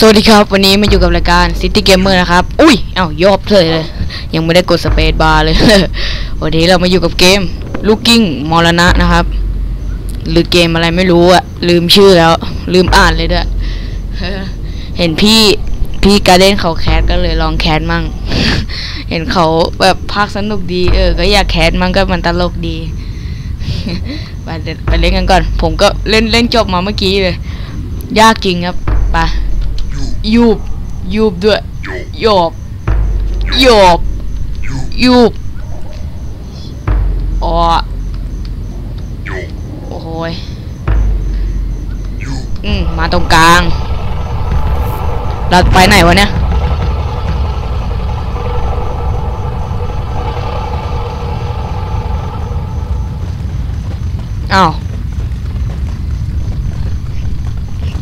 สวัสดีครับ วันนี้มาอยู่กับรายการ City Gamer นะครับ อุ้ย เอ้ายอบเลยเลย ยังไม่ได้กดสเปซบาร์เลย วันนี้เรามาอยู่กับเกม Looking มรณะนะครับ หรือเกมอะไรไม่รู้อะลืมชื่อแล้ว ลืมอ่านเลยด้วยเห็นพี่พี่การเด้นเขาแคสก็เลยลองแคสมั่ง เห็นเขาแบบภาคสนุกดีเออ ก็อยากแคสมั่งก็มันตลกดี ไปเดี๋ยวไปเล่นกันก่อน ผมก็เล่นเล่นจบมาเมื่อกี้เลย ยากจริงครับไป ยูบยูบด้วยโยบโยบยูบอ๋อโอ้โหยอืมมาตรงกลางเราไปไหนวะเนี่ยอ้าว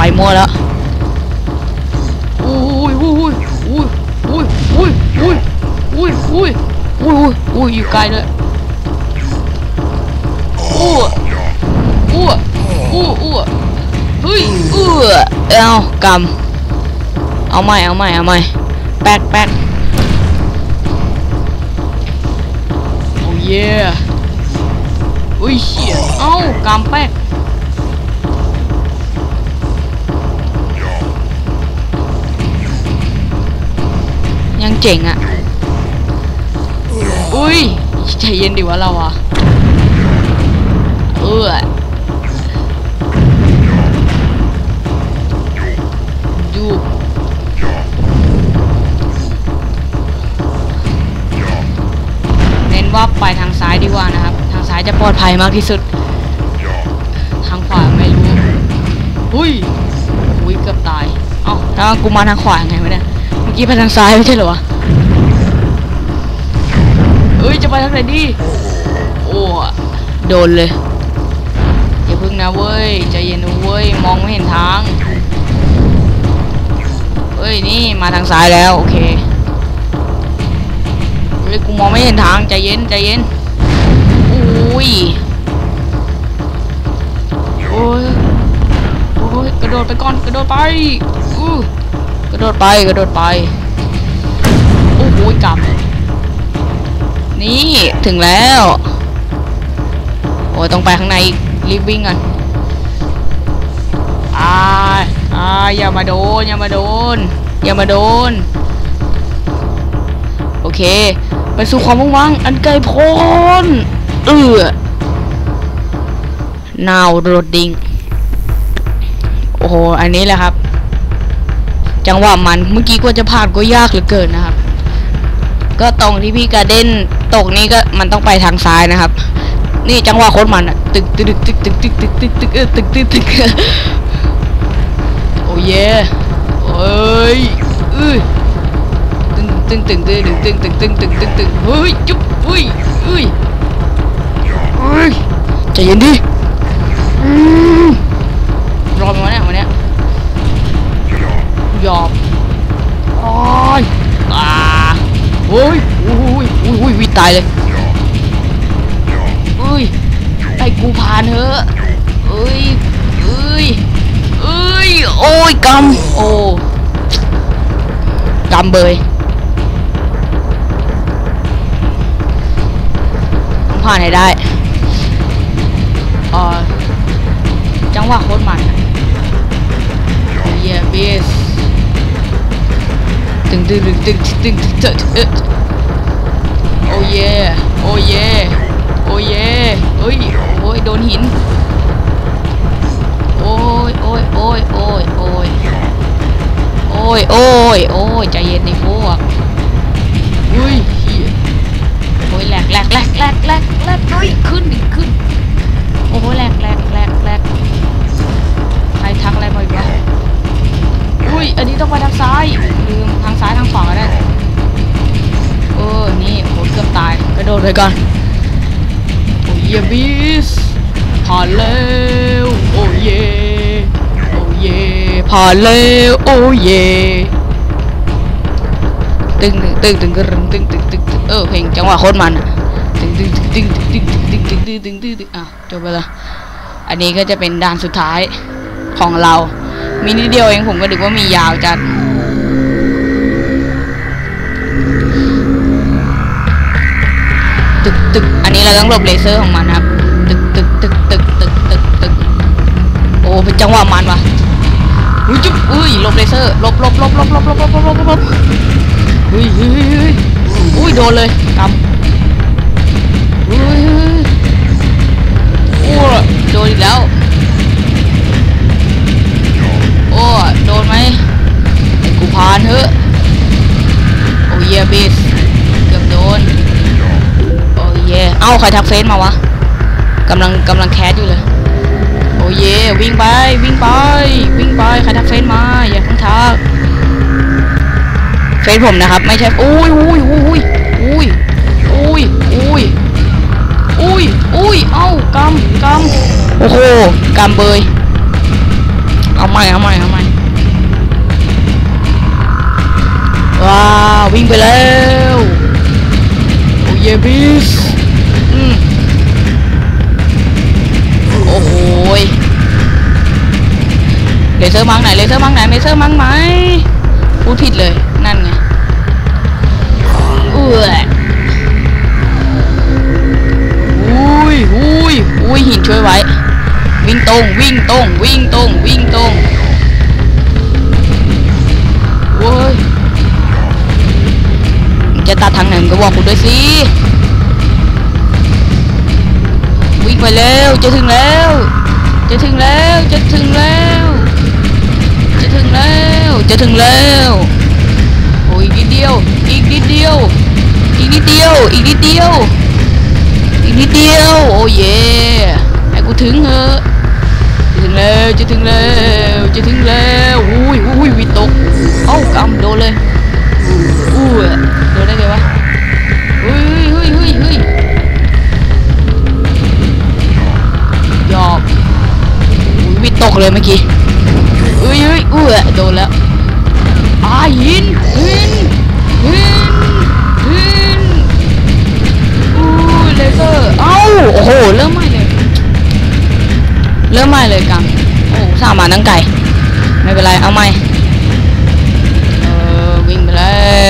ไปมั่วแล้วอุ้ยอุ้ยอุ้ยอุ้ยอุ้ยอุ้ยอุ้ยอุ้ยอุ้ยอุ้ยอุ้ยอยู่ไกลเลยอ้วกอ้วกอ้วกอ้วกเฮ้ยอ้วกเอากำเอาใหม่เอาใหม่เอาใหม่แป๊กแป๊กโอ้เย่อุ้ยเชี่ยเอ้ากำแป๊ก ยังเจ๋งอะ อุ้ยใจเย็นดิวะเราอะ เออดูเน้นว่าไปทางซ้ายดีกว่านะครับ ทางซ้ายจะปลอดภัยมากที่สุด ทางขวาไม่รู้หุยหุยเกือบตาย เอ้าแล้วกูมาทางขวาไงวะเนี่ยเมื่อ กี้ไปทางซ้ายไม่ใช่เหรอวะเอ้ย จะไปทางไหนดี โอ้โดนเลย อย่าพึ่งนะเว้ย ใจเย็นนะเว้ย มองไม่เห็นทางเฮ้ย นี่มาทางซ้ายแล้ว โอเคเฮ้ยกูมองไม่เห็นทาง ใจเย็น ใจเย็น อุ้ย โอ้ยโอ้ยกระโดดไปก่อน กระโดดไป อู้ กระโดดไปกระโดดไป โอ้โหกลับ นี่ถึงแล้ว โอ้ยต้องไปข้างในอีกรีบวิ่งก่อนอ่าอ่าอย่ามาโดน อย่ามาโดน อย่ามาโดน โอเค ไปสู่ความว่างอันไกลโพ้นเออนาวโรดดิงโอ้โห อันนี้แหละครับ จังหวะมันเมื่อกี้กว่าจะผ่านก็ยากเหลือเกินนะครับ ก็ตรงที่พี่การเด้นตกนี่ก็มันต้องไปทางซ้ายนะครับ นี่จังหวะโคตรมันอะตึกตึกตึกตึกตึกตึกตึกตึกเออตึกตึกตึกโอ้ยเอ้ยอื้อตึงตึงตึงตึงตึงตึงตึงตึงตึงตึงเฮ้ยจุ๊บเฮ้ยเฮ้ยเฮ้ยใจเย็นดิายเลยเอ้ยไอ้กูผ่านเถอะเอ้ยเอ้ยเอ้ยโอ้ยกำโอ้กำเบยต้องผ่านให้ได้อ่อจังหวะโคตรมันเยียบีสตึงตึงตึงตึงตึงตึง เย่โอ้เย่โอ้เย่เอ้ย โอ้ย โดนหิน โอ้ย โอ้ย โอ้ย โอ้ย โอ้ย โอ้ย โอ้ย โอ้ย ใจเย็นดิพวก อุ้ยเหี้ยโอ้ยแหลกแหลกแหลกแหลกแหลกแหลกเฮ้ย ขึ้นดิขึ้น โอ้โหแหลกแหลกแหลกชักอะไรมาอีกวะอุ้ย อันนี้ต้องไปทางซ้าย ลืมทางซ้ายทางขวาก็ได้ โดดเลยก่อน โอ้ยบีสผ่านแล้ว โอ้เย โอ้เย ผ่านแล้ว โอ้เย ตึงตึงตึงตึงตึงตึงตึงตึงเออเพลงจังหวะโคตรมันตึงตึงตึงตึงตึงตึงตึงตึงตึงตึงตึงอะจบไปละอันนี้ก็จะเป็นด่านสุดท้ายของเรา มีนิดเดียวเองผมก็ดึกว่ามียาวจัด ตึกอันนี้เราต้องหลบเลเซอร์ของมันครับ ตึกตึกตึกตึกตึกตึกตึกโอ้เป็นจังหวะมันว่ะอุ้ยจุ๊บอุ้ยหลบเลเซอร์หลบหลบหลบหลบหลบหลบหลบหลบหลบหลบอุ้ยเฮ้ยเฮ้ยอุ้ยโดนเลยกำอุ้ยเฮ้ยโอ้โดนอีกแล้วโอ้โดนไหมกูพานเถอะโอ้เยบิสเกือบโดน เอ้าใครทักเฟซมาวะกำลังกำลังแคสอยู่เลย โอ้เยวิ่งไปวิ่งไป วิ่งไปใครทักเฟซมาอย่าเพิ่งทักเฟซผมนะครับ ไม่ใช่อุ้ยอุ้ยอุ้ยอุ้ยอุ้ยอุ้ยอุ้ยอุ้ยเอ้ากำกำโอ้โหกำเบยเอาใหม่เอาใหม่เอาใหม่ว้าววิ่งไปแล้วโอ้เยบิส เลเซอร์มังไหนเลเซอร์มังไหนเลเซอร์มังไหมพูดผิดเลยนั่นไงเอื้ออุ้ยอุ้ยอุ้ยหินช่วยไว้ วิ่งตรงวิ่งตรงวิ่งตรงวิ่งตรงโว้ยจะตัดทางไหนก็บอกกูด้วยสิวิ่งไปแล้วจะถึงแล้ว จะถึงแล้วจะถึงแล้ว จะถึงแล้ว จะถึงแล้วโอ้ยอีกนิดเดียว อีกนิดเดียว อีกนิดเดียว อีกนิดเดียว อีกนิดเดียว โอ้เย่ให้กูถึงเถอะจะถึงแล้ว จะถึงแล้ว จะถึงแล้วอุ้ยอุ้ยวิตก เอ้ากำโดนเลยอู้ยโดนได้ไงวะเฮ้ยเฮ้ยเฮ้ยเฮ้ยยอบวิตกเลยเมื่อกี้ เฮ้ยอุ้ยอุ้ยโดนแล้วอาหินหินหินหินอู้เลเซอร์เอ้าโอ้โหเริ่มใหม่เลยเริ่มใหม่เลยกังโอ้สามาตั้งไก่ไม่เป็นไรเอาใหม่เออวิ่งไปเลย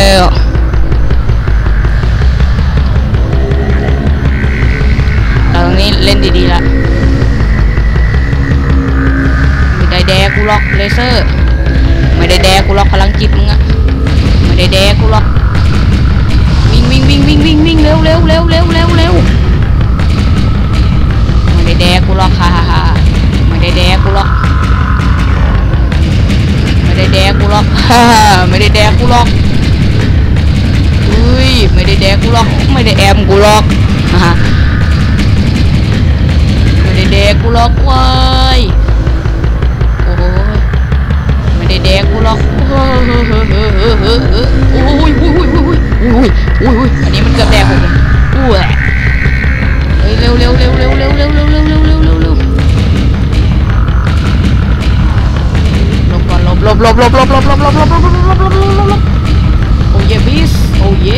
ร็วเร็วเร็วเร็วเร็วเร็วไม่ได้แดกกูหรอกฮ่าฮ่าฮ่าไม่ได้แดกกูหรอกไม่ได้แดกกูหรอกฮ่าไม่ได้แดกกูหรอกอุ้ยไม่ได้แดกกูหรอกไม่ได้แอมกูหรอกฮ่าไม่ได้แดกกูหรอกเว้ยโอ้ยไม่ได้แดกกูหรอกเฮ้ยโอ้ยโอ้ยโอ้ยโอ้ยโอ้ยโอ้ยโอ้ย เกือบแดกผมเลยอุ้ยเฮ้ยเร็วเร็วเร็วเร็วเร็วเร็วเร็วเร็วเร็วเร็วเร็วเร็วหลบก่อนหลบหลบหลบหลบหลบหลบหลบหลบหลบหลบหลบหลบหลบหลบหลบโอ้ยบิสโอ้ย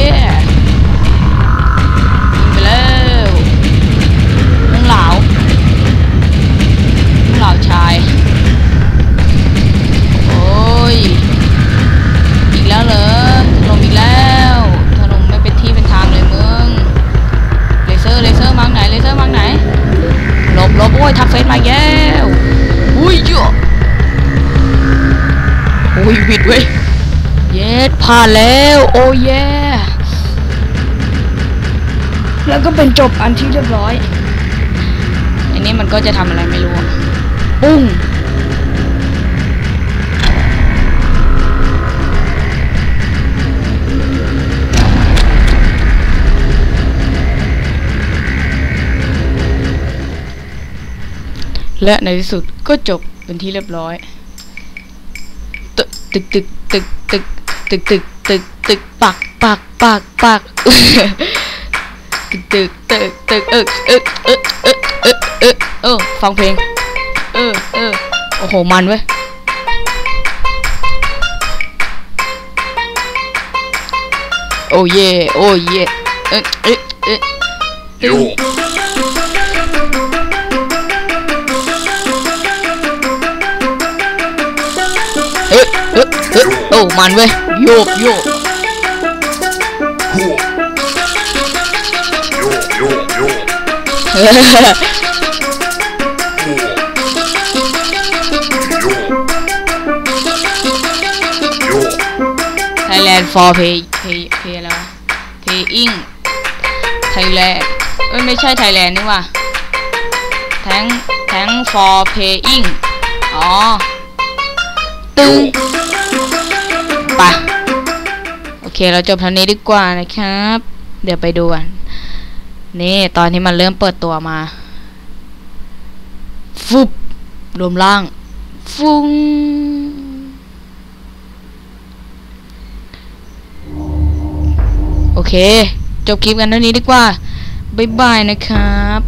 ผ่านแล้ว โอ้เย่แล้วก็เป็นจบอันที่เรียบร้อย อันนี้มันก็จะทำอะไรไม่รู้อะปุ้งและในที่สุดก็จบไปเป็นที่เรียบร้อย ตึกตึกตึกตึก tực tực tực tực bạc bạc bạc bạc. Tực tực tực tực ực ực ực ực ực ực ừ phòng thuyền ừ ừ ồ, hồ man với oh yeah oh yeah. Ừ ừ ừ โอ้ มันเว้ย โยกโยกโยกโยกโยกเฮ้ไทยแลนด์ฟอร์เพย์เพย์เพย์อะไรวะเพย์อิงไทยแลนด์เอ้ย ไม่ใช่ไทยแลนด์นี่ว่ะแทงแทง for paying อ๋อ ตึง ไป โอเคเราจบเท่านี้ดีกว่านะครับ เดี๋ยวไปดูกัน นี่ตอนที่มันเริ่มเปิดตัวมา ฟุบรวมล่าง ฟุ้งโอเค จบคลิปกันเท่านี้ดีกว่า บ๊ายบายนะครับ